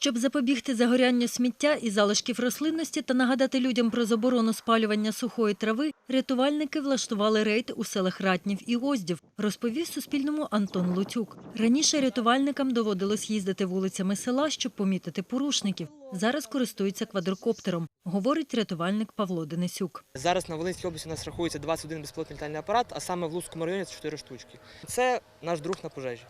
Щоб запобігти загорянню сміття і залишків рослинності та нагадати людям про заборону спалювання сухої трави, рятувальники влаштували рейд у селах Ратнів і Оздів, розповів Суспільному Антон Луцюк. Раніше рятувальникам доводилось їздити вулицями села, щоб помітити порушників. Зараз користуються квадрокоптером, говорить рятувальник Павло Денисюк. Зараз на Волинській області у нас рахується 21 безпілотний літальний апарат, а саме в Луцькому районі це 4 штучки. Це наш друг на пожежі.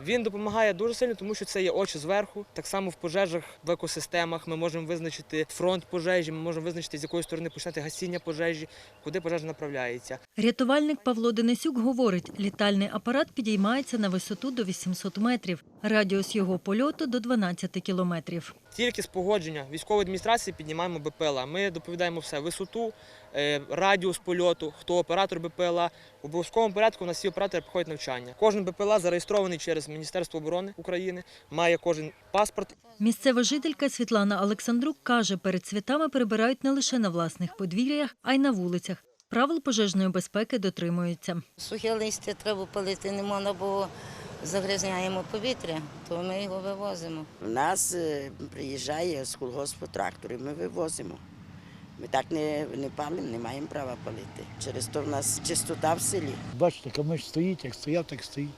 Він допомагає дуже сильно, тому що це є очі зверху. Так само в пожежах, в екосистемах ми можемо визначити фронт пожежі, ми можемо визначити, з якої сторони починати гасіння пожежі, куди пожежа направляється. Рятувальник Павло Денисюк говорить, літальний апарат підіймається на висоту до 800 метрів, радіус його польоту до 12 кілометрів. Тільки з погодження військової адміністрації піднімаємо БПЛА. Ми доповідаємо все висоту, е, радіус польоту, хто оператор БПЛА. В обов'язковому порядку у нас всі оператори проходять навчання. Кожен БПЛА зареєстрований через Міністерство оборони України, має кожен паспорт. Місцева жителька Світлана Олександрук каже, перед святами прибирають не лише на власних подвір'ях, а й на вулицях. Правил пожежної безпеки дотримуються. Сухе листя треба палити не можна, бо загрязняємо повітря, то ми його вивозимо. У нас е, приїжджає з колгоспу трактор, і ми вивозимо. Ми так не, не палимо, не маємо права палити. Через то в нас чистота в селі. Бачите, камиш стоїть, як стояв, так стоїть.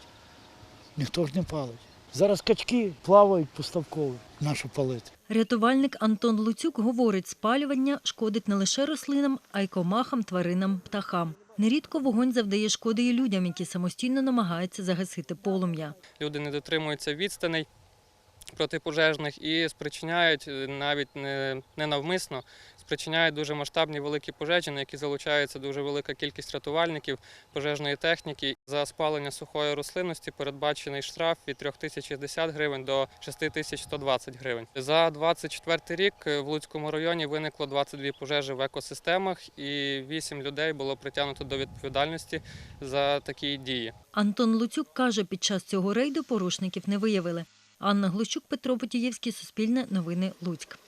Ніхто ж не палить. Зараз качки плавають поставково, нашу палити. Рятувальник Антон Луцюк говорить, спалювання шкодить не лише рослинам, а й комахам, тваринам, птахам. Нерідко вогонь завдає шкоди і людям, які самостійно намагаються загасити полум'я. люди не дотримуються відстаней протипожежних і спричиняють е, навіть не, не спричиняють дуже масштабні великі пожежі, на які залучається дуже велика кількість рятувальників, пожежної техніки. За спалення сухої рослинності передбачений штраф від 3060 гривень до 6120 гривень. За 24 рік е, в Луцькому районі виникло 22 пожежі в екосистемах і 8 людей було притягнуто до відповідальності за такі дії. Антон Луцюк каже, під час цього рейду порушників не виявили. Анна Глущук, Петро Потієвський, Суспільне, Новини Луцьк.